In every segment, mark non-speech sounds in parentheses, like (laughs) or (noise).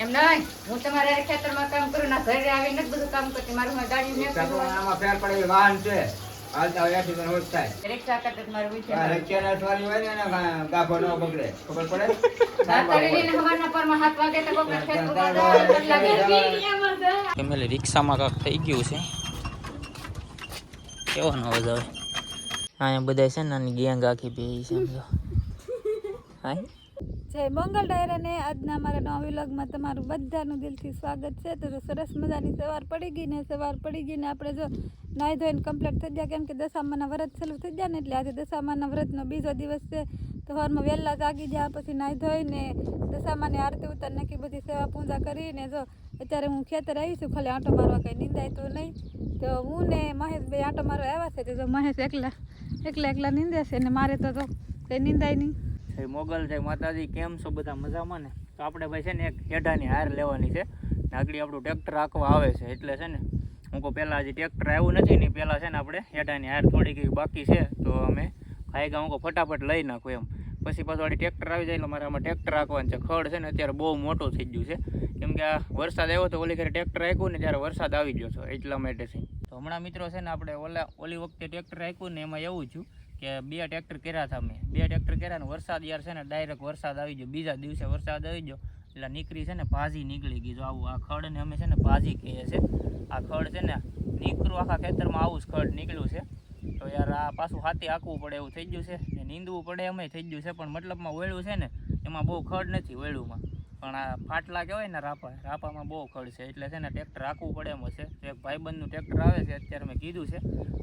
એમ નહીં હું તમારા ખેતરમાં કામ કરું ના ઘરે આવીને જ બધું કામ કરતી મારું ગાડી ને આમાં ફેર પડે વાહન છે. હાલતા એથી પણ હોશ થાય. રિક્ષા કરતા તો મારું આ વિચાર રિક્ષાના સવારી હોય ને ગાફો ન બગડે. ખબર પડે? રિક્ષામાં કાંક થઈ ગયું છે. કેવો નો અવાજ આવે. અહીંયા બધા છે ને ગેંગ આખી બે છે સમજો હાય. જય મંગલ ડાયરાને આજના અમારા નવા વિલોગમાં તમારું બધાનું દિલથી સ્વાગત છે. તો સરસ મજાની સવાર પડી ગઈ ને, સવાર પડી ગઈ ને આપણે જો નાહી ધોઈને કમ્પ્લીટ થઈ ગયા. કેમ કે દશામાના વ્રત ચાલુ થઈ ગયા ને, એટલે આજે દશામાના વ્રતનો બીજો દિવસ છે. તો સવારમાં વહેલા જાગી ગયા, પછી નાહી ધોઈને દશામાની આરતી ઉતાર નાખી, બધી સેવા પૂજા કરીને જો અત્યારે હું ખેતર આવી છું, ખાલી આંટો મારવા કંઈ નિંદાય તો નહીં. તો હું ને મહેશભાઈ આંટો મારવા આવ્યા છે, તો જો મહેશ એકલા એકલા એકલા નિંદે છે ને મારે તો કંઈ નિંદાય નહીં. જય મોગલ જય માતાજી કેમ છો બધા મજામાં ને? તો આપણે ભાઈ છે ને એક હેઢાની હાર લેવાની છે. નાગડી આપણું ટ્રેક્ટર રાખવા આવે છે, એટલે છે ને હું કહું પહેલાં હજી ટ્રેક્ટર આવ્યું નથી ને, પહેલાં છે ને આપણે હેઢાની હાર થોડી ઘણી બાકી છે, તો અમે ખાઈ ગયા હું ફટાફટ લઈ નાખું એમ. પછી પાછું વાળી ટ્રેક્ટર આવી જાય, એટલે મારે આમાં ટ્રેક્ટર રાખવાનું છે. ખડ છે ને અત્યારે બહુ મોટું થઈ ગયું છે. કેમ કે આ વરસાદ આવ્યો તો ઓલી ઘરે ટ્રેક્ટર રાખ્યું ને, ત્યારે વરસાદ આવી ગયો છે એટલા માટે છે. તો હમણાં મિત્રો છે ને આપણે ઓલા ઓલી વખતે ટ્રેક્ટર રાખ્યું ને, એમાં એવું છું કે બે ટ્રેક્ટર કર્યા હતા મેં બે ટ્રેક્ટર કર્યા ને વરસાદ યાર છે ને ડાયરેક્ટ વરસાદ આવી ગયો. બીજા દિવસે વરસાદ આવી ગયો, એટલે નીકળી છે ને ભાજી નીકળી ગઈ. જો આવું, આ ખડ ને અમે છે ને ભાજી કહીએ છે આ ખડ છે ને નીકળું આખા ખેતરમાં આવું જ ખડ નીકળ્યું છે. તો યાર આ પાછું હાથી આંકવું પડે એવું થઈ ગયું છે. ને નીંદવું પડે એમાંય થઈ ગયું છે, પણ મતલબમાં વળ્યું છે ને, એમાં બહુ ખડ નથી વળ્યુંમાં પણ આ ફાટલા કહેવાય ને રાપા, રાપામાં બહુ ખડ છે. એટલે છે ને ટ્રેક્ટર રાખવું પડે એમ હશે. એક ભાઈબંધનું ટ્રેક્ટર આવે છે, અત્યારે મેં કીધું છે.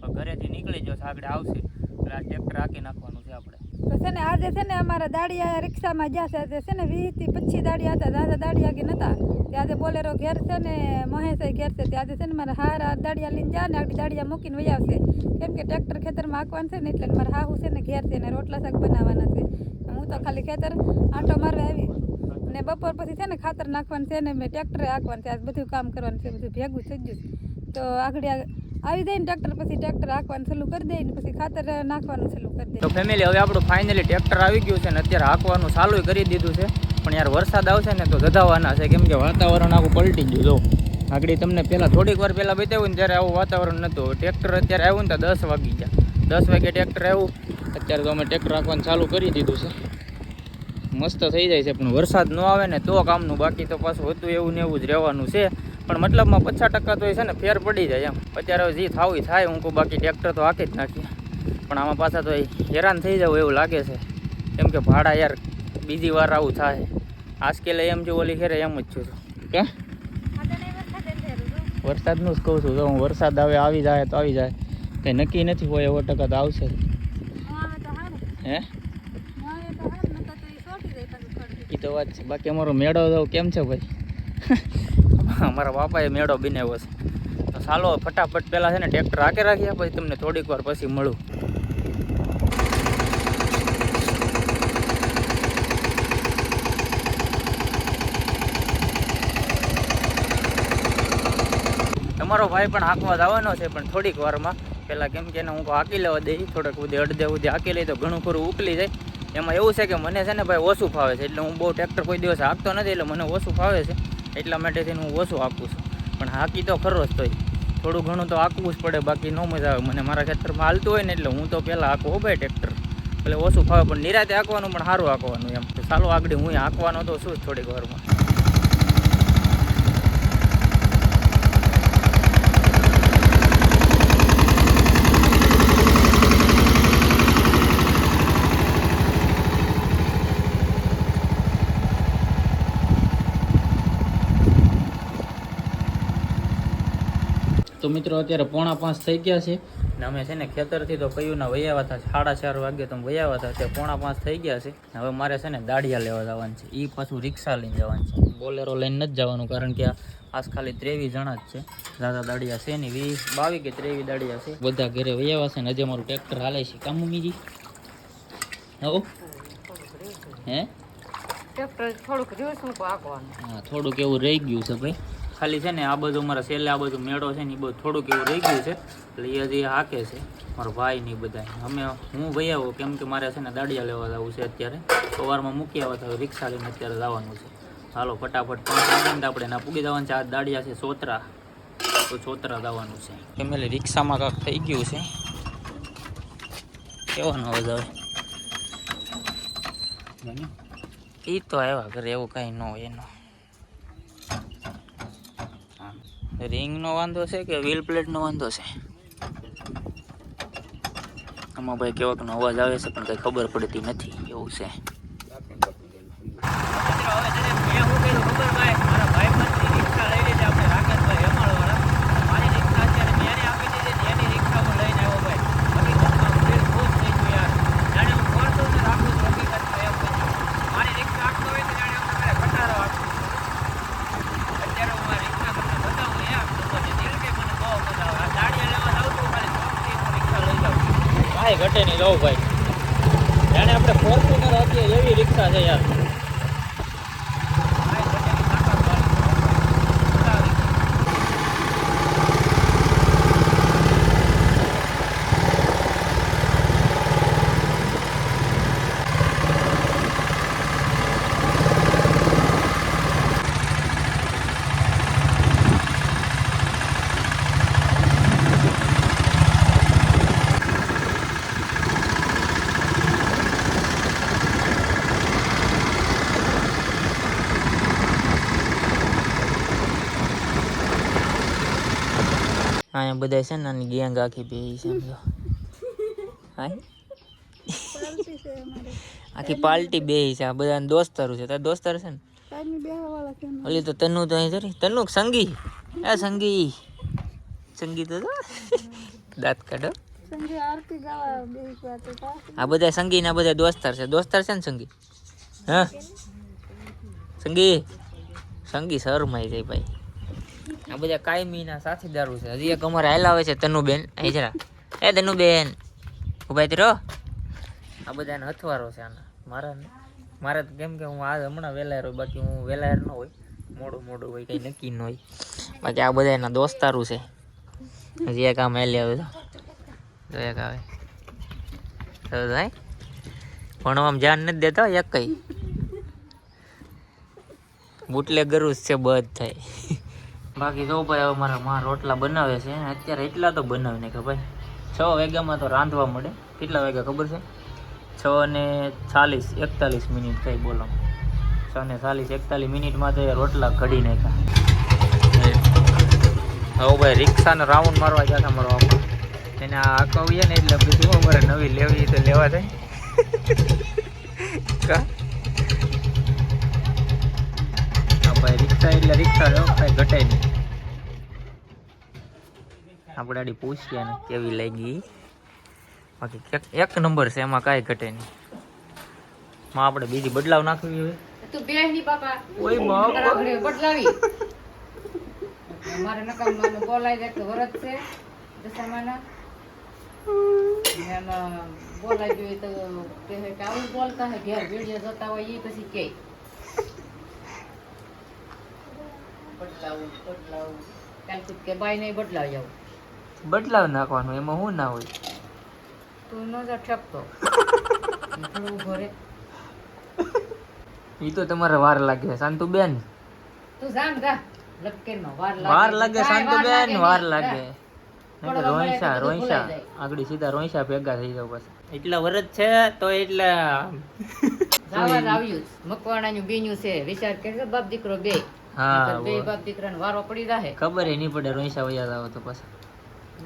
પણ ઘરેથી નીકળી જશે આગળ આવશે. એટલે આ ટ્રેક્ટર રાખી નાખવાનું છે આપણે. તો છે ને આજે છે ને અમારા દાડિયા રિક્ષામાં ગયા છે, આજે છે ને વીસથી પચીસ દાડિયા હતા. દાદા દાડિયા કે નતા. આજે બોલેરો ઘેર છે ને મહેશ ઘેર છે. આજે છે ને મારા આ દાડિયા લઈને જા ને, આગળ દાડિયા મૂકીને વહી આવશે. કેમ કે ટ્રેક્ટર ખેતરમાં હાંકવાનું છે ને, એટલે મારા હાહુ છે ને ઘેર છે ને રોટલા શાક બનાવવાના છે. હું તો ખાલી ખેતર આંટો મારવા આવી. ને બપોર પછી છે ને ખાતર નાખવાનું છે ને મેં ટ્રેક્ટરે હાંકવાનું છે. આજ બધું કામ કરવાનું છે, બધું ભેગું થઈ ગયું તો આગળ આવી જાય ને ટ્રેક્ટર, પછી ટ્રેક્ટર હાંકવાનું ચાલુ કરી દે ને પછી ખાતર નાખવાનું ચાલુ કરી દે. તો ફેમિલી હવે આપણું ફાઇનલી ટ્રેક્ટર આવી ગયું છે ને અત્યારે હાંકવાનું ચાલુ કરી દીધું છે. પણ યાર વરસાદ આવશે ને તો ગધાવાના છે. કેમ કે વાતાવરણ આખું પલટી ગયું. જો, આગળ તમને પહેલાં થોડીક વાર પહેલાં બતાવ્યું ને ત્યારે આવું વાતાવરણ નહોતું ટ્રેક્ટર અત્યારે આવ્યું ને તો દસ વાગી ગયા. દસ વાગે ટ્રેક્ટર આવ્યું. અત્યારે તો અમે ટ્રેક્ટર રાખવાનું ચાલુ કરી દીધું છે. મસ્ત થઈ જાય છે પણ વરસાદ ન આવે ને તો કામનું બાકી તો પાછું હતું એવું ને એવું જ રહેવાનું છે. પણ મતલબમાં પચાસ ટકા તો છે ને ફેર પડી જાય એમ. અત્યારે જે થાવું થાય હું કહું બાકી ટ્રેક્ટર તો હાકી જ નાખીએ. પણ આમાં પાછા તો એ હેરાન થઈ જવું એવું લાગે છે. કેમ કે ભાડા યાર બીજી વાર આવું થાય. આજકેલે એમ જો ઓલી ખેરે એમ જ છું. કે? વરસાદનું જ કહું છું તો હું વરસાદ આવે આવી જાય તો આવી જાય. કંઈ નક્કી નથી હોય એવો ટકા તો આવશે. હે? એ તો વાત છે. બાકી અમારો મેળો તો કેમ છે ભાઈ? અમારા બાપાએ મેળો બનાવ્યો છે. તો ચાલો, ફટાફટ પહેલાં છે ને ટ્રેક્ટર રાખે રાખ્યા પછી તમને થોડીક વાર પછી મળું. તમારો ભાઈ પણ હાંકવા જવાનો છે, પણ થોડીક વારમાં. પહેલાં કેમ કે એને હું હાંકી લેવા દઈ, થોડાક સુધી અડધે સુધી હાંકી લઈ તો ઘણું ખરું ઉકલી જાય. એમાં એવું છે કે મને છે ને ભાઈ ઓછું ફાવે છે, એટલે હું બહુ ટ્રેક્ટર કોઈ દિવસ હાંકતો નથી, એટલે મને ઓછું ફાવે છે, એટલા માટેથી હું ઓછું હાંકું છું. પણ હાંકી તો ખરો જ તોય. થોડું ઘણું તો હાંકવું જ પડે, બાકી ન મજા આવે. મને મારા ખેતરમાં હાલતું હોય ને એટલે હું તો પહેલાં હાંકું હો ભાઈ ટ્રેક્ટર એટલે ઓછું ફાવે, પણ નિરાતે હાંકવાનું, પણ સારું હાંકવાનું એમ. ચાલો આગળ હું હાંકવાનો તો શું થોડીક વારમાં? તો મિત્રો અત્યારે પોણા પાંચ થઈ ગયા છે. ને અમે છે ને ખેતરથી તો કયું ના વૈયાવા હતા સાડા ચાર વાગે તો વૈયાવા હતા તે પોણા પાંચ થઈ ગયા છે. હવે મારે છે ને દાડિયા લેવા જવાનું છે એ પાછું રિક્ષા લઈને જવાનું છે. બોલેરો લઈને નથી જવાનું કારણ કે આજ ખાલી ત્રેવીસ જણા જ છે. દાદા દાડિયા છે ને વીસ બાવીસ કે ત્રેવીસ દાડિયા છે. બધા ઘરે વૈયાવા છે ને હજી અમારું ટ્રેક્ટર હાલે છે. કામ મમ્મીજી? હો? હે? ટ્રેક્ટર થોડુંક રહ્યું આકવાનું હા થોડુંક એવું રહી ગયું છે ભાઈ. ખાલી છે ને આ બાજુ મારા છેલ્લે આ બાજુ મેળો છે ને એ બધું થોડુંક એવું રહી ગયું છે. એટલે એ હજી હાકે છે. મારો ભાઈ ને બધા અમે હું ભાઈ આવું કેમ કે મારે છે ને દાડિયા લેવા જવું છે અત્યારે. સવારમાં મૂકી આવ્યા હતા રિક્ષા લઈને અત્યારે જવાનું છે. હાલો, ફટાફટ આપણે ના પૂગી જવાનું છે. આ દાડિયા છે સોતરા. તો સોતરા જવાનું છે. ફેમિલી રિક્ષામાં કાંક થઈ ગયું છે. કેવો નો અવાજ આવે એ તો આવ્યા ઘરે, એવું કાંઈ ન હોય એનો. રિંગનો વાંધો છે કે વ્હીલ પ્લેટનો વાંધો છે? આમાં ભાઈ કેવાકનો અવાજ આવે છે, પણ કંઈ ખબર પડતી નથી, એવું છે. ઘટે નહીં રહું ભાઈ. જાણે આપણે ફોર્ચ્યુનર આપીએ એવી રિક્ષા છે યાર કાંઈ ઘટે નહીં, તાકાત વાળી. અહીંયા બધા છે ને આની ગેંગ આખી બે સમજો હાય આખી પાર્ટી બે છે આ બધા દોસ્તારો છે તારા દોસ્તાર છે ને ઓલી તો તનુ તો અહીં જરી તનુ સંગી એ સંગી સંગી તો જો. દાંત કાઢો આ બધા સંગી ના બધા દોસ્તાર છે દોસ્તાર છે ને સંગી હા સંગી સંગી શરમાઈ જાય ભાઈ આ બધા કાયમીના સાથીદારો છે. હજી એક અમારે હાલ આવે છે તનુબેન. અહીં જરા. એ તનુબેન. ઊભા રહો આ બધાને હથવારો છે આના. મારા મારે કેમ કે હું આ હમણાં વેલાયર હોય બાકી હું વેલાયર ન હોય. મોડું મોડું હોય, કંઈ નક્કી ન હોય. બાકી આ બધા એના દોસ્તારું છે. હજી એક આમ હેલી આવે તો. એક આવે. તો ભાઈ ભણવામાં ધ્યાન નથી દેતા એક કઈ. બુટલે ગરુ છે બધ થાય બાકી જો ભાઈ હવે મારા માં રોટલા બનાવે છે. અત્યારે એટલા તો બનાવે ને કે ભાઈ છ વાગ્યામાં તો રાંધવા મળે. કેટલા વાગ્યા ખબર છે? છ ને ચાલીસ, એકતાલીસ મિનિટ થઈ બોલો. છ ને ચાલીસ, એકતાલીસ મિનિટમાં તો રોટલા ઘડી નાખ્યા. હવે ભાઈ, રિક્ષાનો રાઉન્ડ મારવા ગયા હતા મારો આપણે એને આ આકવીએ ને એટલે બધું અમારે નવી લેવી તો લેવા થાય (laughs) ભાઈ, રિક્ષા એટલે રિક્ષા જો કાંઈ ઘટે નહીં. આપણે આડી પૂછીએ ને કેવી લાગી. બાકી એક- નંબર છે એમાં કાંઈ ઘટે નહીં. માં આપણે બીજી બદલાવ નાખવી હોય તું બે ની બાપા. ઓય બાપ. બદલાવી. મારે નકામ માનું બોલાય જાય તો વરત છે દશામાના. બોલાય જોઈએ તો કે આવું બોલતા હે ઘેર વીડિયો જોતા હોય એ પછી કે. બદલાવું બદલાવું. કાલ કે બાઈ નહીં બદલાવી આવું. બદલાવ નાખવાનું એમાં શું ના હોય? તું ન જા (laughs) થોડું એ તો તમારે વાર લાગે શાંતુબેન તું જાન જા લપકેરમાં વાર લાગે. વાર લાગે શાંતુ નહીં. વાર લાગે. રોહિશા જાય. આગળ સીધા રોહિશા ભેગા થઈ જાવ પછી. એટલા વરસ છે તો એટલા જાવા આવ્યું મકવાણાનું બીનું છે. વિચાર કરજો બાપ દીકરો બે. હા બે. બાપ દીકરાને વારો પડી રહે ખબર એ નહીં પડે રોઈશા વયા જાવ તો પછી.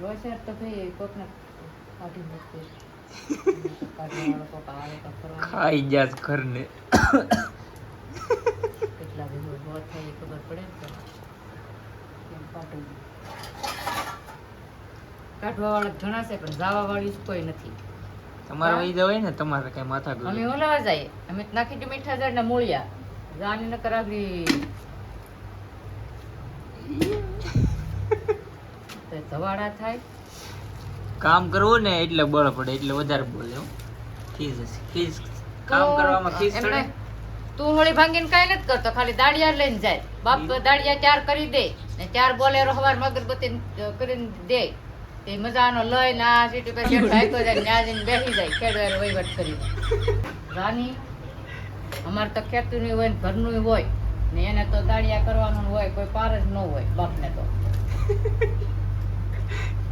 રોશર તો ભાઈ કોકને કાઢી મૂકે. કાઢવાવાળો કોક આવે તો ફરવા ખાઈ ઘરને. કેટલા વીડિયો બહુ થાય ખબર પડે ને તો. કેમ કાઢવું. ઘણા છે પણ જાવા વાળી કોઈ નથી. તમારે વહી જવાય ને તમારે કઈ માથા અમે ગયું ઓલા જાય. અમે નાખી દે મીઠા ઝાડ ના મૂળિયા જાની ન કરાવી તો ધવાડા થાય. કામ કરવું ને એટલે બળ પડે એટલે વધારે બોલે હો. ખીજ ખીજ. કામ કરવામાં એમને ચડે. તું હોળી ભાંગીને કઈ નથી કરતો ખાલી દાડિયા લઈને જાય. બાપ દાડિયા ચાર કરી દે ને ચાર બોલે હવાર મગરબત્તી કરીને દે. તે મજાનો લઈને આ સીટી પર શેઠ હાંક્યો જાય ત્યાં જઈને બેસી જાય ખેડવાનો વહીવટ કરી રાની અમારે તો ખેતરનું હોય ને ઘરનું હોય ને એને તો દાડિયા કરવાનું હોય કોઈ પાર જ ન હોય બાપને તો.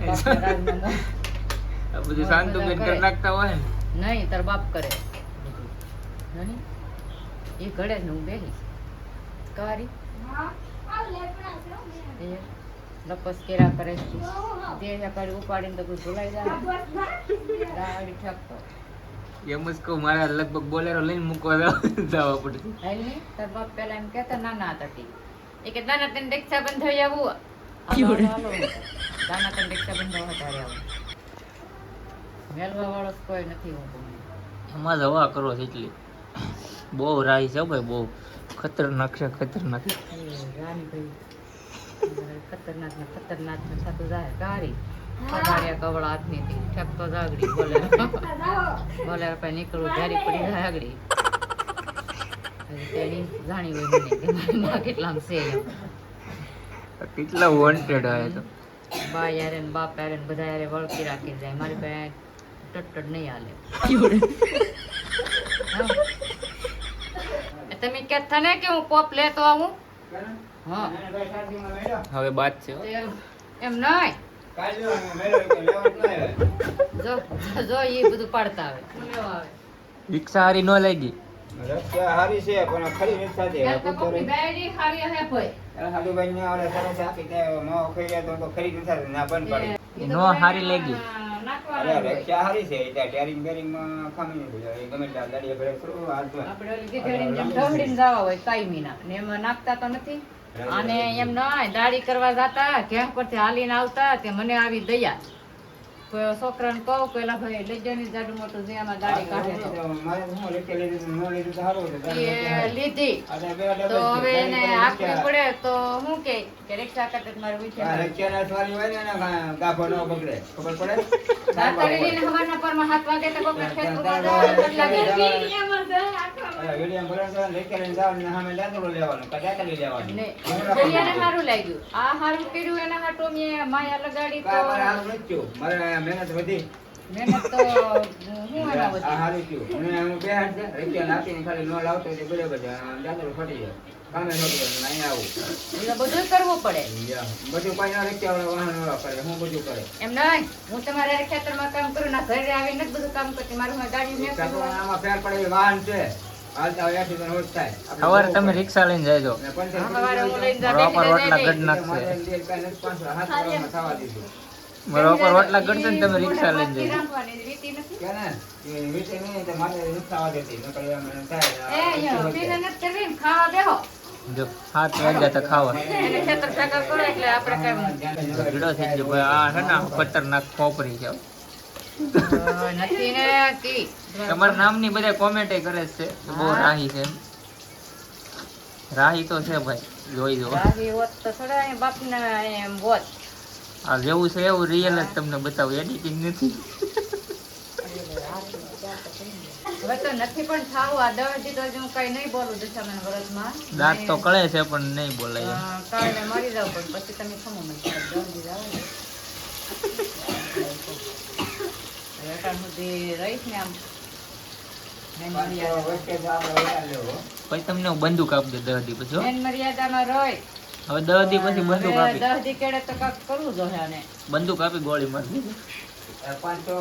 (laughs) આ બધું શાંતુબેન કરી. નાખતા હોય ને? નહીં તાર બાપ કરે. નહીં? એ ઘડે ને હું બેહી. કારી? લપસ કેરા કરે છે. દે કાઢી ઉપાડીને તો કોઈ ભૂલાઈ જાય દાડી ઠકતો. એમ જ કહું મારે લગભગ બોલેરો લઈને મૂકવા જવા- પડે. પડશે તાર બાપ પેલા એમ કહેતા નાના હતા એ કે નાના તને રિક્ષા બંધ થઈ આવું. હાલો, હાલો, હાલો. નાના તને રિક્ષા બંધ થવા તારે આવું. મેલવા વાળો કોઈ નથી હું એમાં જ હવા કરો છે એટલી. બહુ રાહી છે ભાઈ બહુ. ખતરનાક છે ખતરનાક. ખતરનાક ને ખતરનાક ને થતું જાય ગાડી પગાડિયા કવળા હાથની થી ઠેકતો જાગડી બોલે પછી પડી જાય આગળી તેની જાણી હોય મને કે મારી માં કેટલામ છે. કેટલા વોન્ટેડ આવે તો. બા યારે ને બાપ યારે ને બધા યારે વળકી રાખી જાય. મારી પાસે ટટ્ટડ નહીં હાલે. હા. તમે કે થને કે હું પોપ લેતો આવું? હા. હવે બાદ છે એમ એમ નહીં. જ. જો જો એ બધું પાડતા આવે. આવે રિક્ષા હારી ન લાગી. રક્ષા હારી છે પણ ખરી નથી થતી. ત્યાં તો હવે કોકની કૂતરો બેડી ખારી હે ભાઈ એના હાડુભાઈ ને ઓલા સરસ આપી દે, માવો ખાઈ તો તો ખરી નથી થતી. ના બંધ પાડી. નો હારી લાગી. અરે રક્ષા હારી છે એ ત્યાં ટેરિંગ બેરિંગમાં ખામી નથી. એ ગમે ત્યાં ગાડીએ ભરે થોડું હાથ આપણે ઓલી ગધેડીને જેમ ઢહડીને જવા હોય કાયમીના ને એમાં નાખતા તો નથી અને એમ ન દાઢી કરવા જતા ઘેર પરથી હાલીને આવતા તે મને આવી દયા છોકરાને કહો પેલા ભાઈ લઈ જઈને જાડું મોટું જે આમાં દાઢી કાઢે તો મારે શું રક્ષા લીધી તો ન લીધી તો સારું હતું. એ લીધી. આ તો બે ડબલ તો છે. હવે એને આપવી પડે તો હું કે કે રિક્ષા કરતે મારે વિચાર (laughs) લાગ્યું. આ સારું કર્યું એના હાટો મેં માયા લગાડી મારે તો નથી મહેનત વધી. મહેનત તો હું એના આ હારું થયું. અને હું બે હાથ છે, નાખીને ખાલી ન લાવતો હોય બરાબર છે. આ ફટી જાય. કામે નહોતું કરવું, અહીંયા આવું. એટલે બધું કરવું પડે. બધું કોઈ ના રક્ષાવાળા વાહન વાળા કરે. હું બધું કરે. એમ નહીં હું તમારા ખેતરમાં કામ કરું ના ઘરે આવીને બધું કામ કરતી. મારું ગાડી ને આમાં ફેર પડે વાહન છે. સવારે તમે રિક્ષા લઈને જાયજો. અને પંચર હા, સવારે હું લઈને જા બરોબર બેઠી રોટલા ગઢ નાખશે. મારે બરોબર રોટલા ને તમે રિક્ષા લઈને મોઢા જાયજો રાખવાની રીતિ નથી કે ને એ વીટે નહીં તો મારે નથી થવા દેતી. નકર એમ એમ થાય એ અહીંયા પીને નથી કરવી ને ખાવા બેહો. જો હાથ વાગ્યા તો ખાવા. એને ખેતર ભેગા કરો એટલે આપણે કઈ ભીડો થઈ ગયો. ભાઈ આ છે ને ખતરનાક ખોપરી છે નથી તમારા નામની બધા કોમેન્ટ કરે છે બહુ રાહી છે. એમ. રાહી તો છે ભાઈ જોઈ જો રાહી હોત તો થોડા બાપના એમ હોત. આ જેવું છે એવું રિયલ જ તમને બતાવું એડિટિંગ નથી. દાંત તો કળે છે પણ નહીં બોલાય પછી તમને હું બંદૂક આપજો દે દહ દી પછી મર્યાદામાં રહી. હવે દહ દી પછી બંદૂક આપી. દસ દી કેડે તો કાક કરવું જોઈએ આને. બંદૂક આપી ગોળી મારી પડે. તો